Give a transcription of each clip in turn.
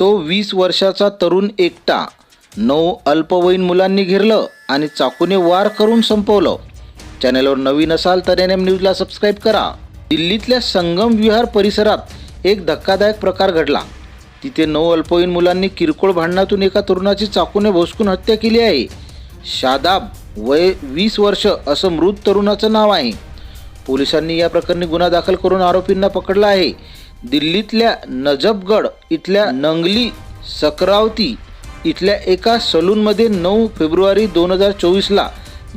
तो वीस वर्षाचा तरुण एकटा. नऊ अल्पवयीन मुलांनी घेरलं आणि चाकूने वार करून संपवलं. चॅनेलवर नवीन असाल तर एन एम न्यूजला सबस्क्राईब करा. दिल्लीतल्या संगम विहार परिसरात एक धक्कादायक प्रकार घडला. तिथे नऊ अल्पवयीन मुलांनी किरकोळ भांडणातून एका तरुणाची चाकूने भोसकून हत्या केली आहे. शादाब वय वीस वर्ष असं मृत तरुणाचं नाव आहे. पोलिसांनी या प्रकरणी गुन्हा दाखल करून आरोपींना पकडला आहे. दिल्लीतल्या नजफगड इथल्या नंगली सकरावती इथल्या एका सलूनमध्ये नऊ फेब्रुवारी दोन हजार चोवीसला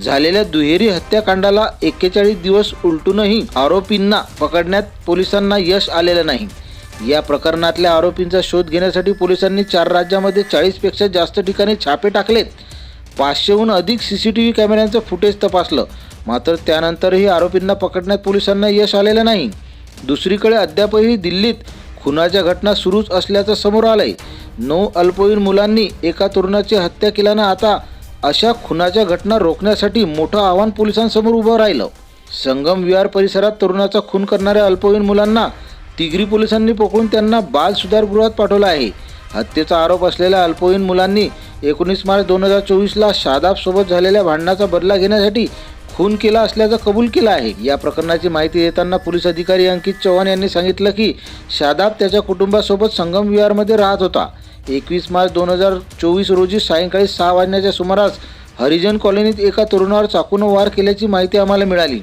झालेल्या दुहेरी हत्याकांडाला एक्केचाळीस दिवस उलटूनही आरोपींना पकडण्यात पोलिसांना यश आलेलं नाही. या प्रकरणातल्या आरोपींचा शोध घेण्यासाठी पोलिसांनी चार राज्यामध्ये चाळीसपेक्षा जास्त ठिकाणी छापे टाकलेत. पाचशेहून अधिक सी सी टी व्ही कॅमेऱ्यांचं फुटेज तपासलं मात्र त्यानंतरही आरोपींना पकडण्यात पोलिसांना यश आलेलं नाही. दुसरीकडे अद्यापही दिल्लीत खुनाच्या घटना सुरूच असल्याचं समोर आलंय. नऊ अल्पवयीन मुलांनी एका तरुणाची हत्या केल्यानं आता अशा खुनाच्या घटना रोखण्यासाठी मोठं आव्हान पोलिसांसमोर उभं राहिलं. संगम विहार परिसरात तरुणाचा खून करणाऱ्या अल्पवयीन मुलांना तिगरी पोलिसांनी पकडून त्यांना बाल सुधारगृहात पाठवलं आहे. हत्येचा आरोप असलेल्या अल्पवयीन मुलांनी एकोणीस मार्च दोन हजार चोवीसला शादाबसोबत झालेल्या भांडणाचा बदला घेण्यासाठी खून केला असल्याचं कबूल केला आहे. या प्रकरणाची माहिती देताना पोलीस अधिकारी अंकित चव्हाण यांनी सांगितलं की शादाब त्याच्या कुटुंबासोबत संगम विहारमध्ये राहत होता. एकवीस मार्च दोन हजार चोवीस रोजी सायंकाळी सहा वाजण्याच्या सुमारास हरिजन कॉलनीत एका तरुणावर चाकून वार केल्याची माहिती आम्हाला मिळाली.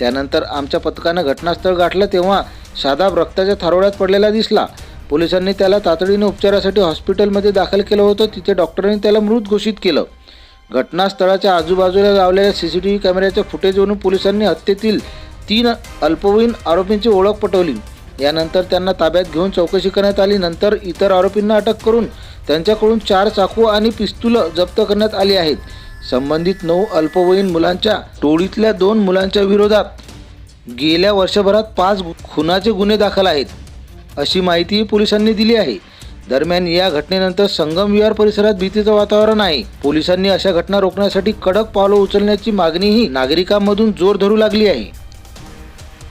त्यानंतर आमच्या पथकानं घटनास्थळ गाठलं तेव्हा शादाब रक्ताच्या थारोळ्यात पडलेला दिसला. पोलिसांनी त्याला तातडीने उपचारासाठी हॉस्पिटलमध्ये दाखल केलं होतं. तिथे डॉक्टरांनी त्याला मृत घोषित केलं. घटनास्थळाच्या आजूबाजूला लावलेल्या सी सी टी व्ही कॅमेऱ्याच्या फुटेजवरून पोलिसांनी हत्येतील तीन अल्पवयीन आरोपींची ओळख पटवली. यानंतर त्यांना ताब्यात घेऊन चौकशी करण्यात आली. नंतर इतर आरोपींना अटक करून त्यांच्याकडून चार चाकू आणि पिस्तुलं जप्त करण्यात आली आहेत. संबंधित नऊ अल्पवयीन मुलांच्या टोळीतल्या दोन मुलांच्या विरोधात गेल्या वर्षभरात पाच खुनाचे गुन्हे दाखल आहेत. अशी माहिती पोलिसांनी दिली आहे. दरम्यान या घटनेनंतर संगम विहार परिसरात भीतीचं वातावरण आहे. पोलिसांनी अशा घटना रोखण्यासाठी कडक पावलं उचलण्याची मागणीही नागरिकांमधून जोर धरू लागली आहे.